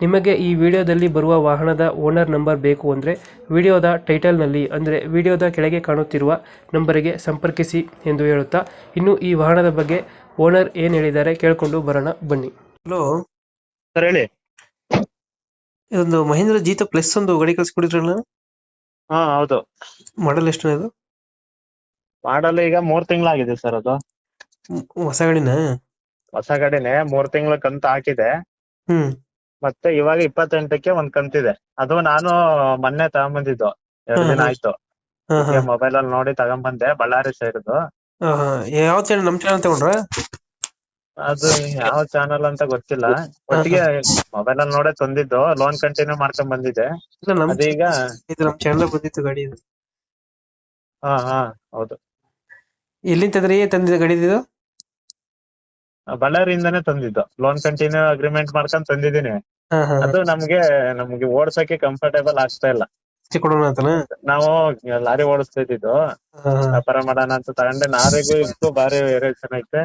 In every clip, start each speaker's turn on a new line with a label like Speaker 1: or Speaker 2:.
Speaker 1: ನಿಮಗೆ ಈ ವಿಡಿಯೋದಲ್ಲಿ ಬರುವ ವಾಹನದ ಓನರ್ ನಂಬರ್ ಬೇಕು ಅಂದರೆ ವಿಡಿಯೋದ ಟೈಟಲ್ನಲ್ಲಿ ಅಂದರೆ ವಿಡಿಯೋದ ಕೆಳಗೆ ಕಾಣುತ್ತಿರುವ ನಂಬರಿಗೆ ಸಂಪರ್ಕಿಸಿ ಎಂದು ಹೇಳುತ್ತಾ ಇನ್ನು ಈ ವಾಹನದ ಬಗ್ಗೆ ಓನರ್ ಏನು ಹೇಳಿದ್ದಾರೆ ಕೇಳಿಕೊಂಡು ಬರೋಣ ಬನ್ನಿ. ಹಲೋ.
Speaker 2: ಸರ್ ಹೇಳಿ.
Speaker 1: ಇದೊಂದು ಮಹೇಂದ್ರ ಜೀತ ಪ್ಲಸ್ ಒಂದು ಗಾಡಿ ಕಳಿಸ್ಕೊಡಿದ್ರಲ್ಲ?
Speaker 2: ಹಾ ಹೌದು.
Speaker 1: ಮಾಡಲ್ ಎಷ್ಟು ಅದು
Speaker 2: ಮಾಡಲ್ ಈಗ ಮೂರ್ ತಿಂಗಳಾಗಿದೆ ಸರ್ ಅದು.
Speaker 1: ಹೊಸ ಗಾಡಿನ?
Speaker 2: ಹೊಸ ಗಾಡಿನೇ ಮೂರ್ ತಿಂಗಳ ಕಂತ ಹಾಕಿದೆ.
Speaker 1: ಹ್ಮ್.
Speaker 2: ಮತ್ತೆ ಇವಾಗ ಇಪ್ಪತ್ತೆಂಟಕ್ಕೆ ಒಂದ್ ಕಂತಿದೆ. ಅದು ನಾನು ಮೊನ್ನೆ ತಗೊಂಬಂದಿದ್ದು. ಎರಡ್ ದಿನ ಆಯ್ತು. ಮೊಬೈಲ್ ಅಲ್ಲಿ ನೋಡಿ ತಗೊಂಬಂದೆ ಬಳ್ಳಾರಿ ಸೈಡ್ದು
Speaker 1: ಯಾವ ಚಾನಲ್ ನಮ್ಮ ಚಾನಲ್ ತಗೊಂಡ್ರ?
Speaker 2: ಅದು ಯಾವ ಚಾನಲ್ ಅಂತ ಗೊತ್ತಿಲ್ಲ. ಒಟ್ಟಿಗೆ ಮೊಬೈಲ್ ಅಲ್ಲಿ ನೋಡೇ ತಂದಿದ್ದು. ಲೋನ್ ಕಂಟಿನ್ಯೂ ಮಾಡ್ಕೊಂಡ್ ಬಂದಿದೆ ಅದೀಗ
Speaker 1: ಇದು ನಮ್ಮ ಚಾನಲ್ ಬಂದಿತ್ತು ಗಾಡಿ
Speaker 2: ಹಾ ಹಾ. ಹೌದು.
Speaker 1: ಎಲ್ಲಿಂದ ತಂದ್ರಿ ತಂದಿದ್ ಗಾಡಿ ಇದು?
Speaker 2: ಬಳ್ಳಾರಿಯಿಂದಾನೇ ತಂದಿದ್ದು. ಲೋನ್ ಕಂಟಿನ್ಯೂ ಅಗ್ರಿಮೆಂಟ್ ಮಾಡ್ಕೊಂಡ್ ತಂದಿದ್ದೀನಿ. ಅದು ನಮ್ಗೆ ನಮ್ಗೆ ಓಡ್ಸಕ್ಕೆ ಕಂಫರ್ಟೇಬಲ್ ಆಗ್ತಾ ಇಲ್ಲ. ನಾವು ಲಾರಿ ಓಡಿಸ್ತಾ ಇದ್ದಿದ್ದು. ವ್ಯಾಪಾರ ಮಾಡೋಣ ಅಂತ ತಗೊಂಡೆ. ನಾರಿಗೂ ಇದಕ್ಕೂ ಬಾರಿ ವೇರಿಯೇಷನ್ ಐತೆ.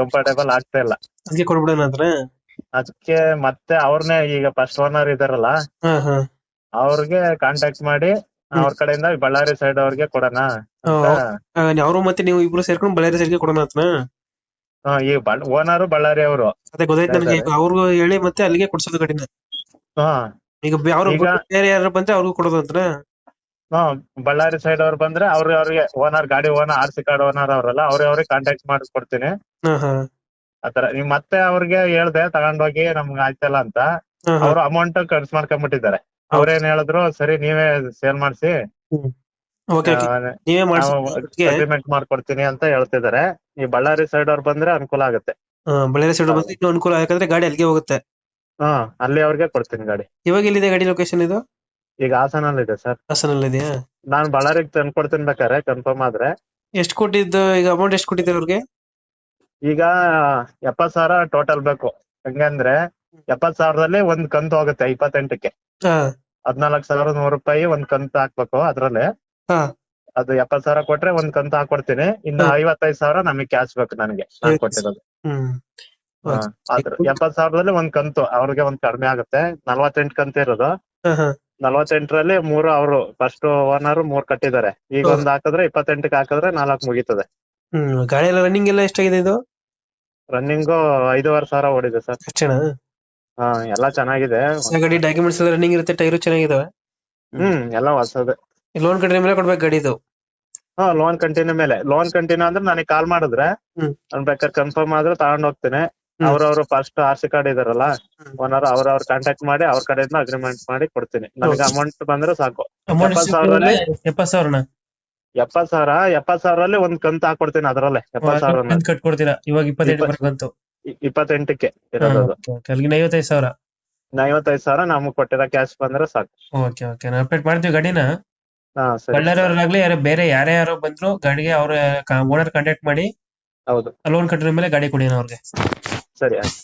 Speaker 2: ಕಂಫರ್ಟೇಬಲ್ ಆಗ್ತಾ ಇಲ್ಲ.
Speaker 1: ಅದಕ್ಕೆ
Speaker 2: ಮತ್ತೆ ಅವ್ರನ್ನೇ ಈಗ ಫಸ್ಟ್ ಓನರ್ ಇದಾರಲ್ಲ ಅವ್ರಿಗೆ ಕಾಂಟ್ಯಾಕ್ಟ್ ಮಾಡಿ ಅವ್ರ ಕಡೆಯಿಂದ ಬಳ್ಳಾರಿ ಸೈಡ್ ಅವ್ರಿಗೆ ಕೊಡೋಣ
Speaker 1: ಅವರು ಮತ್ತೆ ನೀವು ಇಬ್ರು ಸೇರ್ಕೊಂಡು ಬಳ್ಳಾರಿ ಸೈಡ್ಗೆ ಕೊಡೋಣ ಅಂತನ?
Speaker 2: ಹಾ, ಈ ಓನರ್ ಬಳ್ಳಾರಿ ಅವರು.
Speaker 1: ಅದೇ ಗೊತ್ತಾಯ್ತು ನನಗೆ. ಅವ್ರಿಗೂ ಹೇಳಿ ಮತ್ತೆ ಅಲ್ಲಿಗೆ ಕೊಡ್ಸೋದು ಗಾಡಿನ
Speaker 2: ಹಾ.
Speaker 1: ಈಗ ಅವ್ರು
Speaker 2: ಈಗ-
Speaker 1: ಬೇರೆ ಯಾರು ಬಂದ್ರೆ ಅವ್ರಿಗೂ ಕೊಡೋದು
Speaker 2: ಹಾ ಬಳ್ಳಾರಿ ಸೈಡ್ ಅವ್ರು ಬಂದ್ರೆ ಅವ್ರ ಅವ್ರಿಗೆ ಓನರ್ ಗಾಡಿ owner R C card owner ಅವರಲ್ಲ ಅವ್ರಿಗೆ ಅವ್ರಿಗೆ ಕಾಂಟ್ಯಾಕ್ಟ್ ಮಾಡಿಸ್ಕೊಡ್ತೀನಿ
Speaker 1: ಹಾ ಹಾ.
Speaker 2: ಆತರ ನೀವ್ ಮತ್ತೆ ಅವ್ರಿಗೆ ಹೇಳ್ದೆ ತಗೊಂಡೋಗಿ ನಮ್ಗೆ ಆಯ್ತಲ್ಲ ಅಂತ.
Speaker 1: ಹಾ ಹಾ.
Speaker 2: ಅವ್ರು ಅಮೌಂಟ್ ಖರ್ಚು ಮಾಡ್ಕೊಂಡ್ಬಿಟ್ಟಿದ್ದಾರೆ ಅವ್ರೇನ್ ಹೇಳಿದ್ರು ಸರಿ ನೀವೇ ಸೇಲ್ ಮಾಡ್ಸಿ.
Speaker 1: ನೀವೇ
Speaker 2: ಅಗ್ರಿಮೆಂಟ್ ಮಾಡ್ಕೊಡ್ತೀನಿ ಅಂತ ಹೇಳ್ತಿದ್ದಾರೆ ಈ ಬಳ್ಳಾರಿ ಸೈಡ್ ಅವ್ರು ಬಂದ್ರೆ ಅನುಕೂಲ ಆಗುತ್ತೆ.
Speaker 1: ಬಳ್ಳಾರಿ ಸೈಡ್ ಬಂದ್ರೆ ಇನ್ನೂ ಅನುಕೂಲ ಯಾಕಂದ್ರೆ ಗಾಡಿ ಅಲ್ಲಿಗೆ ಹೋಗುತ್ತೆ.
Speaker 2: ಹಾ ಅಲ್ಲಿ ಅವ್ರಿಗೆ ಕೊಡ್ತೀನಿ ಗಾಡಿ.
Speaker 1: ಇವಾಗ ಎಲ್ಲಿದೆ ಗಾಡಿ ಲೊಕೇಶನ್ ಇದು?
Speaker 2: ಈಗ ಹಾಸನಲ್ಲಿ ಇದೆ ಸರ್.
Speaker 1: ಹಾಸನಲ್ಲಿ ಇದೆಯಾ
Speaker 2: ನಾನ್ ಬಳ್ಳಾರಿಗೆ ತಂದ್ಕೊಡ್ತೀನಿ ಬೇಕಾರೆ ಕನ್ಫರ್ಮ್ ಆದ್ರೆ.
Speaker 1: ಎಷ್ಟು ಕೊಟ್ಟಿದ್ದು ಈಗ ಅಮೌಂಟ್ ಎಷ್ಟು ಕೊಟ್ಟಿದ್ದಾರೆ ಅವ್ರಿಗೆ?
Speaker 2: ಈಗ ಎಪ್ಪತ್ ಸಾವಿರ ಟೋಟಲ್ ಬೇಕು. ಹಂಗಂದ್ರೆ ಎಪ್ಪತ್ ಸಾವಿರದಲ್ಲಿ ಒಂದ್ ಕಂತು ಹೋಗುತ್ತೆ ಇಪ್ಪತ್ತೆಂಟಕ್ಕೆ. ಹದ್ನಾಲ್ಕ್ ಸಾವಿರದ ನೂರು ರೂಪಾಯಿ ಒಂದ್ ಕಂತು ಹಾಕ್ಬೇಕು ಅದ್ರಲ್ಲಿ. ಅದು ಎಪ್ಪತ್ ಸಾವಿರ ಕೊಟ್ರೆ ಒಂದ್ ಕಂತು ಹಾಕೊಡ್ತೀನಿ. ಇನ್ನು. ಐವತ್ತೈದು ಸಾವಿರ ನಮಗೆ ಕ್ಯಾಶ್ ಬೇಕು ನನಗೆ ನಾನ್ ಕೊಟ್ಟಿರೋದು. ಎಪ್ಪತ್ ಸಾವಿರದಲ್ಲಿ ಒಂದ್ ಕಂತು ಅವ್ರಿಗೆ ಒಂದ್ ಕಡಿಮೆ ಆಗುತ್ತೆ. ನಲ್ವತ್ತೆಂಟು ಕಂತ ಇರೋದು. ನಲ್ವತ್ತೆಂಟರಲ್ಲಿ ಮೂರು ಅವರು ಫಸ್ಟ್ ಓನರ್ ಮೂರ್ ಕಟ್ಟಿದ್ದಾರೆ. ಈಗ. ಒಂದ್ ಹಾಕಿದ್ರೆ ಇಪ್ಪತ್ತೆಂಟಕ್ಕೆ ಹಾಕಿದ್ರೆ ನಾಲ್ಕು ಮುಗೀತದೆ.
Speaker 1: ಗಾಡಿ ಎಲ್ಲ ರನ್ನಿಂಗ್ ಎಲ್ಲ ಎಷ್ಟಾಗಿದೆ ಇದು?
Speaker 2: ರನ್ನಿಂಗ್ ಐದೂವರೆ ಸಾವಿರ ಓಡಿದೆ ಸರ್.
Speaker 1: ಅಷ್ಟೇನಾ?
Speaker 2: ಹಾ ಎಲ್ಲಾ ಚೆನ್ನಾಗಿದೆ.
Speaker 1: ಗಾಡಿ ಡಾಕ್ಯುಮೆಂಟ್ಸ್ ಎಲ್ಲ ರನ್ನಿಂಗ್ ಇರುತ್ತೆ ಟೈರು ಚೆನ್ನಾಗಿದಾವೆ?
Speaker 2: ಹ್ಮ್ ಎಲ್ಲ ಹೊಸದು.
Speaker 1: ಲೋನ್ ಕಂಟಿನ್ಯೂ ಮೇಲೆ ಕೊಡ್ಬೇಕು ಗಾಡಿ ಇದು.
Speaker 2: ಹಾ ಲೋನ್ ಕಂಟಿನ್ಯೂ ಮೇಲೆ. ಲೋನ್ ಕಂಟಿನ್ಯೂ ಅಂದ್ರೆ ನನಗೆ ಕಾಲ್ ಮಾಡಿದ್ರೆ
Speaker 1: ಹ್ಮ್.
Speaker 2: ನಾನ್ ಬೇಕಾದ್ರೆ ಕನ್ಫರ್ಮ್ ಆದ್ರೆ ತಗೊಂಡ್ ಹೋಗ್ತೇನೆ.
Speaker 1: ಹ್ಮ್.
Speaker 2: ಅವ್ರವ್ರು ಫಸ್ಟ್ ಆರ್ ಸಿ ಕಾರ್ಡ್ ಇದಾರಲ್ಲ
Speaker 1: ಹ್ಮ್.
Speaker 2: ಓನರ್ ಅವ್ರವ್ರ ಕಾಂಟ್ಯಾಕ್ಟ್ ಮಾಡಿ ಅವ್ರ ಕಡೆಯಿಂದ ಅಗ್ರಿಮೆಂಟ್ ಮಾಡಿ ಕೊಡ್ತೀನಿ. ನನಗೆ. ಅಮೌಂಟ್ ಬಂದ್ರೆ ಸಾಕು.
Speaker 1: ಅಮೌಂಟ್
Speaker 2: ಎಪ್ಪತ್ತು ಸಾವಿರದಲ್ಲಿ?
Speaker 1: ಎಪ್ಪತ್ತು ಸಾವಿರನ?
Speaker 2: ಎಪ್ಪತ್ ಸಾವಿರ ಎಪ್ಪತ್ ಸಾವಿರಲ್ಲಿ ಒಂದ್ ಕಂತು ಹಾಕೊಡ್ತೀನಿ ಅದ್ರಲ್ಲೇ ಎಪ್ಪತ್ ಸಾವಿರ
Speaker 1: ಕಂತ್ ಕಟ್ಕೊಡ್ತೀರಾ? ಇವಾಗ ಇಪ್ಪತ್ತೆಂಟು
Speaker 2: ಇಪ್ಪತ್ತೆಂಟಕ್ಕೆ ಇರೋದು ಅದು.
Speaker 1: ಅಲ್ಲಿಗೆ ಐವತ್ತೈದು ಸಾವಿರ.
Speaker 2: ನಾ ಐವತ್ತೈದು ಸಾವಿರ ನಮಗ್ ಕೊಟ್ಟಿರೋ ಕ್ಯಾಶ್ ಬಂದ್ರೆ ಸಾಕು.
Speaker 1: ಓಕೆ ಓಕೆ ಅಪ್ಡೇಟ್ ಮಾಡ್ತೀವಿ ಗಾಡಿನ.
Speaker 2: ಹಾ ಸರಿ.
Speaker 1: ಬಳ್ಳಾರಿಯವ್ರಾಗ್ಲಿ ಯಾರು ಬೇರೆ ಯಾರೇ ಯಾರೋ ಬಂದ್ರು ಗಾಡಿಗೆ ಅವ್ರ ಓನರ್ ಕಾಂಟ್ಯಾಕ್ಟ್ ಮಾಡಿ
Speaker 2: ಹೌದು.
Speaker 1: ಲೋನ್ ಕಟ್ಟಿದ ಮೇಲೆ ಗಾಡಿ ಕೊಡಿ ಅವ್ರಿಗೆ.
Speaker 2: ಸರಿ ಆಯ್ತು.